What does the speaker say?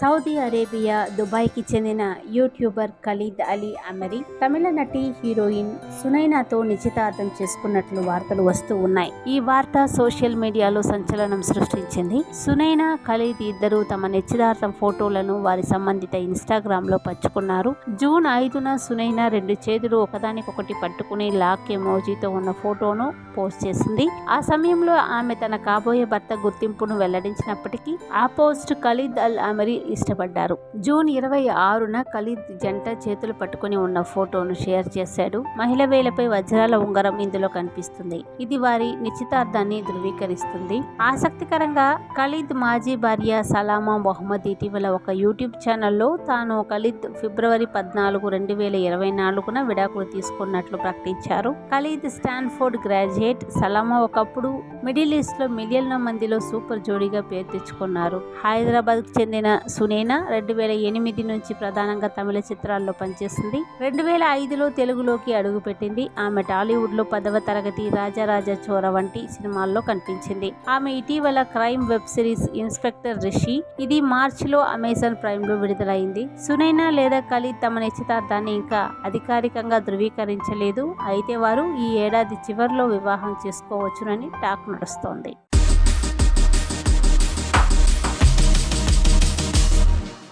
Saudi Arabia దుబాయ్కి చెందిన YouTuber Khalid Ali అమరి తమిళ నటి హీరోయిన్ సునైనాతో నిశ్చితార్థం చేసుకున్నట్లు వార్తలు వస్తూ ఉన్నాయి. ఈ వార్త సోషల్ మీడియాలో సంచలనం సృష్టించింది. సునైనా ఖలీద్ ఇద్దరు తమ నిశ్చితార్థం ఫోటోలను వారి సంబంధిత ఇన్స్టాగ్రామ్లో పంచుకున్నారు. జూన్ ఐదున సునైనా రెండు చేతులు ఒకదానికొకటి పట్టుకుని లాక్ ఎమోజీతో ఉన్న ఫోటోను పోస్ట్ చేసింది. ఆ సమయంలో ఆమె తన కాబోయే భర్త గుర్తింపును వెల్లడించినప్పటికీ ఆ పోస్ట్ ఖలీద్ అల్ అమరి ఇష్టపడ్డారు. జూన్ ఇరవై ఆరున ఖలీద్ జంట చేతులు పట్టుకుని ఉన్న ఫోటోను షేర్ చేశాడు. మహిళ వేలపై వజ్రాల ఉంగరం ఇందులో కనిపిస్తుంది. ఇది వారి నిశ్చితార్థాన్ని ధృవీకరిస్తుంది. ఆసక్తికరంగా ఖలీద్ మాజీ భార్య సలామా మొహమ్మద్ ఇటీవల ఒక యూట్యూబ్ ఛానల్లో తాను ఖలీద్ ఫిబ్రవరి పద్నాలుగు రెండు వేల ఇరవై నాలుగున విడాకులు తీసుకున్నట్లు ప్రకటించారు. ఖలీద్ స్టాన్ఫోర్డ్ గ్రాడ్యుయేట్ సలామా ఒకప్పుడు మిడిల్ ఈస్ట్లో మిలియన్ల మందిలో సూపర్ జోడీగా పేరు తెచ్చుకున్నారు. హైదరాబాద్కు చెందిన సునేనా రెండు వేల ఎనిమిది నుంచి ప్రధానంగా తమిళ చిత్రాల్లో పనిచేసింది. రెండు వేల ఐదులో తెలుగులోకి అడుగుపెట్టింది. ఆమె టాలీవుడ్లో పదవ తరగతి రాజారాజా చోర వంటి సినిమాల్లో కనిపించింది. ఆమె ఇటీవల crime web series inspector Rishi ఇది మార్చిలో అమెజాన్ ప్రైమ్లో విడుదలైంది. సునైనా లేదా కలి తమ నిశ్చితార్థాన్ని ఇంకా అధికారికంగా ధృవీకరించలేదు. అయితే వారు ఈ ఏడాది చివరిలో వివాహం చేసుకోవచ్చునని టాక్ నడుస్తోంది